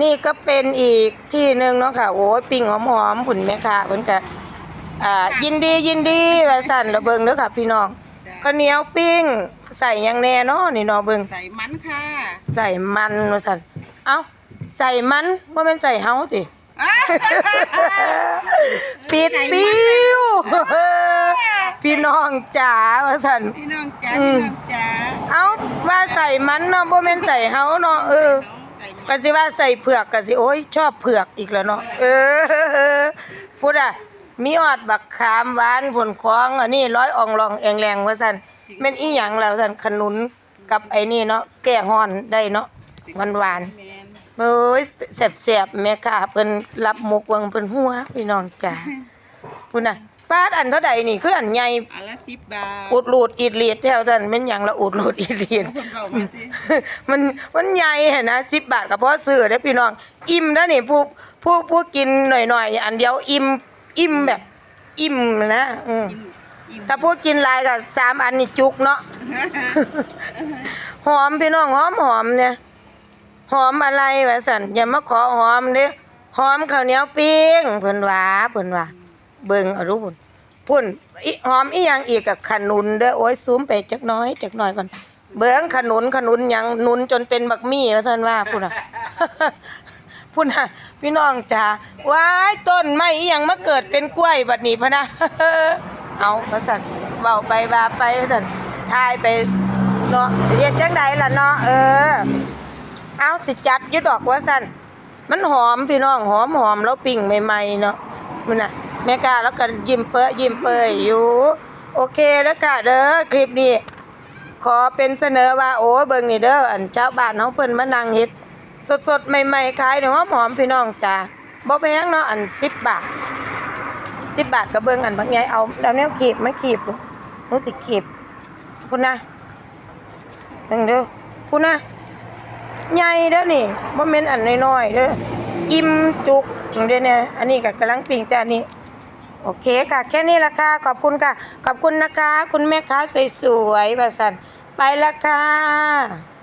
นี่ก็เป็นอีกที่หนึ่งเนาะค่ะ โอ้ยปิ้งหอมๆผุ่นแม่ค่ะเพิ่นก็อ่ายินดียินดีว่าสั่นระเบิงเด้อค่ะ พี่น้องข้าวเหนียวปิ้ง ใส่หยังแน่เนาะนี่เนาะเบิงใส่มันค่ะใส่มันว่าสั่นเอ้าใส่มันบ่แม่นใส่เฮาติปิดปิ้วพี่น้องจ๋าว่าสั่น พี่น้องจ๋าอืพี่ม น้องจ๋าเอ้าว่าใส่มันเนาะบ่แม่นใส่เฮาเนาะเออใส่มัน ก็สิว่าใส่เผือกก็สิโอ้ยชอบเผือกอีกแล้วเนาะเออพูดอะมีออดบักขามหวานผลคล้องอันนี้ร้อยอองรองแองแรงว่าซั่นแม่นอีหยังแล้วซั่นขนุนกับไอ้นี่เนาะแก้ฮ้อนได้เนาะหวานหวานมนๆเอ้ยแซ่บๆแม่ค่ะเพิ่นรับมุกวังเพิ่นหัวพี่น้องจ๋า พูดน่ะปาดอันเท่าใดนี่คืออันใหญ่อันละสิบบาทอุดรูดอีดเลียดแถวซั่นแม่นหยังละอุดรูดอีดเลียด คนเก่ามาสิมันมันใหญ่เห็นนะสิบบาทกับพ่อซื้อได้อพี่น้อง อิ่มแล้วนี่ผู้ผู้ผู้กินหน่อยๆอันเดียวอิ่มอิ่มแบบ อิ่มนะอืมอิ่มถ้าผู้กินหลายก็สามอันนี่จุกเนาะ หอมพี่น้องหอมหอมเนี่ยหอมอะไรวะสันอย่ามาขอหอมเด้อหอมข้าวเหนียวปิ้งเพิ่นว่าเพิ่นว่า เบิ่งอรู้พุ่นพุ่นอิหอมอีหยังอีกกับขนุนเด้อโอ้ยซูมไปจักน้อยจักน่อยก่อนเบิ่งขนุนขนุนหยังนุนจนเป็นบักมี่ว่าท่านว่าพุ่นน่ะ พุ่นน่ะ พี่น้องจ๋าว้ายต้นไม้อีหยังมาเกิดเป็นกล้วยบัดนี้พะนะ เอาว่าซั่นเว้าไปว่าไปว่าซั่นทายไปเนาะเฮ็ดจังไดล่ะเนาะเออ เอาสิจัดอยุดอกว่าสั่นมันหอมพี่น้องหอมหอมแล้วปิ่งใหม่ๆเนาะมันน่ะ แม่กาแล้วก็ยิ้มเปอยิ้มเปยอยู่ โอเคแล้วค่ะเด้อคลิปนี้ ขอเป็นเสนอว่าโอ้เบิ่งนี่เด้ออันเจ้าบ้านเฮาเพิ่นมานั่งเฮ็ดสดๆ ใหม่ๆขายเนี่ยหอมๆพี่น้องจ้าบ่แพงเนาะอัน10บบาท10บบาทก็เบิ่งอันบางใหญ่เอาแล้วแนวขีบมาขีบหนูสิขีบพุ่นะเบิ่งเด้อพุ่นะใหญ่เด้อนี่บ่แม่นอันน้อยๆเด้ออิ่มจุกเด้อเนี่ยอันนี้ก็กำลังปิ้งแต่อันนี้ โอเคค่ะ แค่นี้ละค่ะ ขอบคุณค่ะ ขอบคุณนะคะ คุณแม่ค้าสวยๆว่าซั่นไปละค่ะ